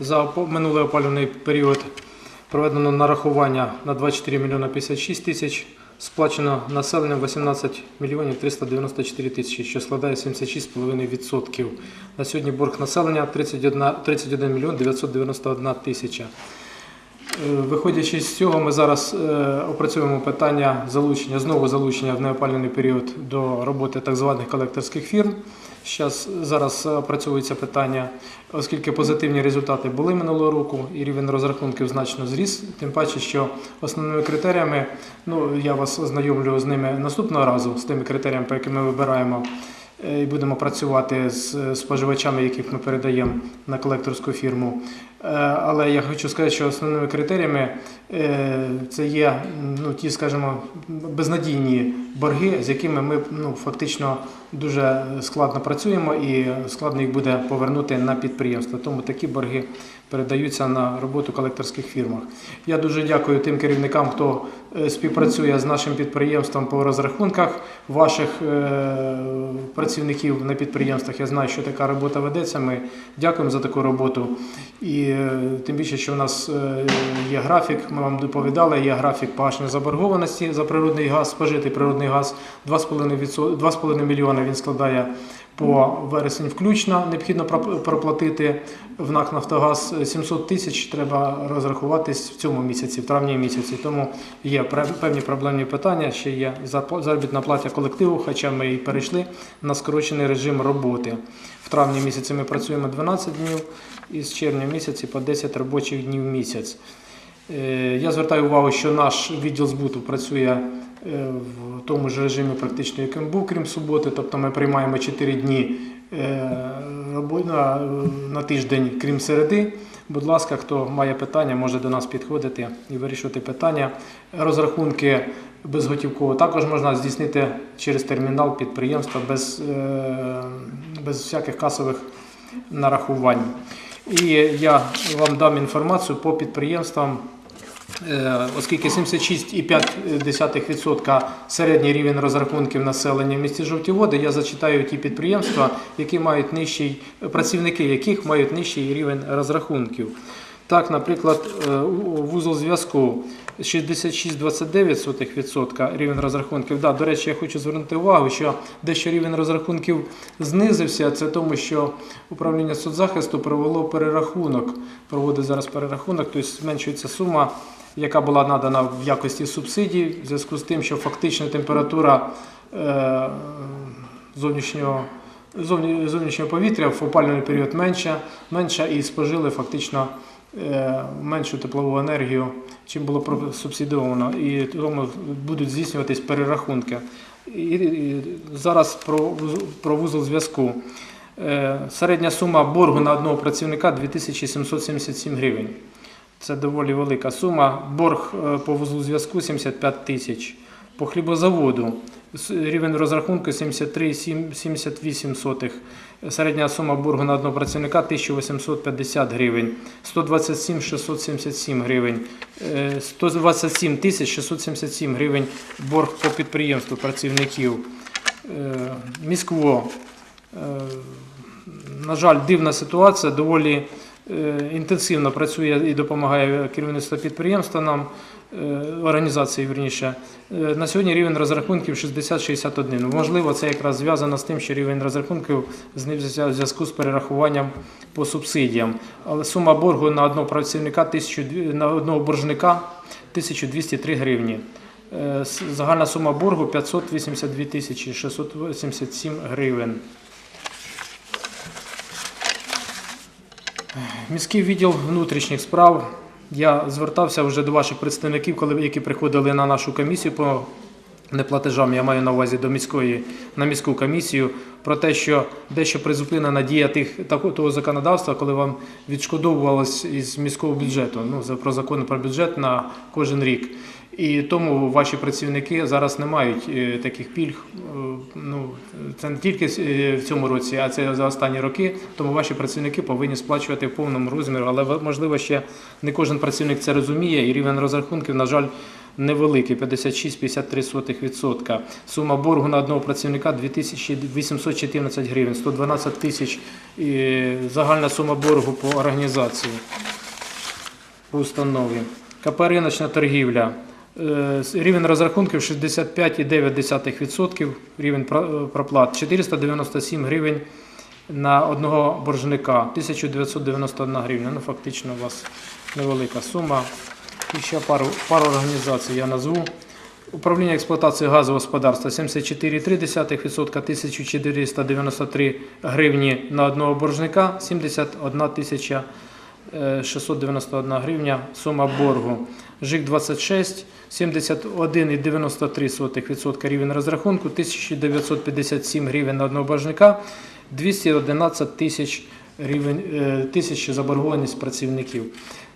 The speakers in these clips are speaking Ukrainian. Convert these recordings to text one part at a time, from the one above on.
За минулий опалювальний період проведено нарахування на 24 мільйона 56 тисяч, сплачено населенням 18 мільйонів 394 тисячі, що складає 76,5%. На сьогодні борг населення 31, 31 мільйон 991 тисяча. Е, Виходячи з цього, ми зараз е, опрацюємо питання залучення, знову залучення в неопалювальний період до роботи так званих колекторських фірм. Щас, зараз працюється питання, оскільки позитивні результати були минулого року і рівень розрахунків значно зріс. Тим паче, що основними критеріями, ну я вас ознайомлю з ними наступного разу, з тими критеріями, по яким ми вибираємо е, і будемо працювати з е, споживачами, яких ми передаємо на колекторську фірму. Е, Але я хочу сказати, що основними критеріями е, це є ну, ті, скажімо, безнадійні борги, з якими ми ну, фактично дуже складно працюємо і складно їх буде повернути на підприємство. Тому такі борги передаються на роботу колекторських фірмах. Я дуже дякую тим керівникам, хто е, співпрацює з нашим підприємством по розрахунках ваших працівників на підприємствах. Я знаю, що така робота ведеться. Ми дякуємо за таку роботу. І е, тим більше, що в нас е, є графік, ми вам доповідали, є графік погашення заборгованості за природний газ, спожитий природний газ 2,5 мільйона 2,5 мільйони він складає по вересень включно. Необхідно проплатити в НАК Нафтогаз 700 тисяч. Треба розрахуватись в цьому місяці, в травні місяці. Тому є певні проблемні питання. Ще є заробітна плата колективу, хоча ми і перейшли на скорочений режим роботи. В травні місяці ми працюємо 12 днів і з червня місяці по 10 робочих днів в місяць. Е, Я звертаю увагу, що наш відділ збуту працює в тому ж режимі, практично, яким був, крім суботи. Тобто ми приймаємо 4 дні е, на, на тиждень, крім середи. Будь ласка, хто має питання, може до нас підходити і вирішувати питання. Розрахунки безготівково також можна здійснити через термінал підприємства без, е, без всяких касових нарахувань. І я вам дам інформацію по підприємствам. Е, Оскільки 76,5% середній рівень розрахунків населення в місті Жовті Води, я зачитаю ті підприємства, які мають нижчий, працівники яких мають нижчий рівень розрахунків. Так, наприклад, е, вузол зв'язку 66,29% рівень розрахунків. Да, до речі, я хочу звернути увагу, що дещо рівень розрахунків знизився. Це тому, що управління соцзахисту провело перерахунок, проводить зараз перерахунок, тобто зменшується сума, яка була надана в якості субсидій, в зв'язку з тим, що фактична температура е, зовнішнього. Зовні, зовнішнього повітря в опалювальний період менша, менша і спожили фактично е, меншу теплову енергію, чим було субсидовано, і тому будуть здійснюватись перерахунки. І зараз про, про вузол зв'язку. Е, Середня сума боргу на одного працівника 2777 гривень. Це доволі велика сума. Борг е, по вузлу зв'язку 75 тисяч. По хлібозаводу рівень розрахунку 73,78. Середня сума боргу на одного працівника 1850 гривень, 127 677 гривень, е, 127 тисяч 677 гривень борг по підприємству працівників. Е, Міськво. Е, На жаль, дивна ситуація, доволі е, інтенсивно працює і допомагає керівництво підприємства нам, е, організації вірніше. Е, На сьогодні рівень розрахунків 60-61. Можливо, це якраз зв'язано з тим, що рівень розрахунків знизився в зв'язку з перерахуванням по субсидіям. Але сума боргу на одного працівника на одного боржника 1203 гривні. Е, Загальна сума боргу 582 тисячі 687 гривень. Міський відділ внутрішніх справ. Я звертався вже до ваших представників, які приходили на нашу комісію по неплатежам. Я маю на увазі до міської на міську комісію про те, що дещо призупинена дія тих тако- того законодавства, коли вам відшкодовувалось із міського бюджету. Ну про закон про бюджет на кожен рік. І тому ваші працівники зараз не мають е, таких пільг. Е, Ну це не тільки е, в цьому році, а це за останні роки. Тому ваші працівники повинні сплачувати в повному розмірі. Але можливо ще не кожен працівник це розуміє, і рівень розрахунків, на жаль, невеликий 56,53%. Сума боргу на одного працівника 2814 гривень, 112 тисяч і загальна сума боргу по організації по установі. КП «Риночна торгівля. Е, Рівень розрахунків 65,9%, рівень е, проплат 497 гривень на одного боржника, 1991 гривня. Ну, фактично у вас невелика сума. І ще пару, пару організацій я назву. Управління експлуатації газового господарства 74,3%, 1493 гривні на одного боржника, 71 тисяча е, 691 гривня сума боргу. ЖИК 26, 71,93% рівень розрахунку, 1957 гривень на одного бажника, 211 тисяч е, тисяч заборгованість працівників.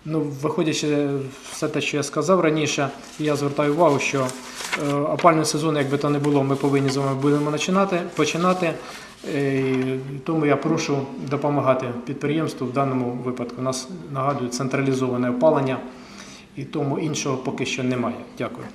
Ну, виходячи все те, що я сказав раніше, я звертаю увагу, що е, опальний сезон, як би то не було, ми повинні з вами будемо починати. починати. Е, Тому я прошу допомагати підприємству в даному випадку. У нас нагадую централізоване опалення, і тому іншого поки що немає. Дякую.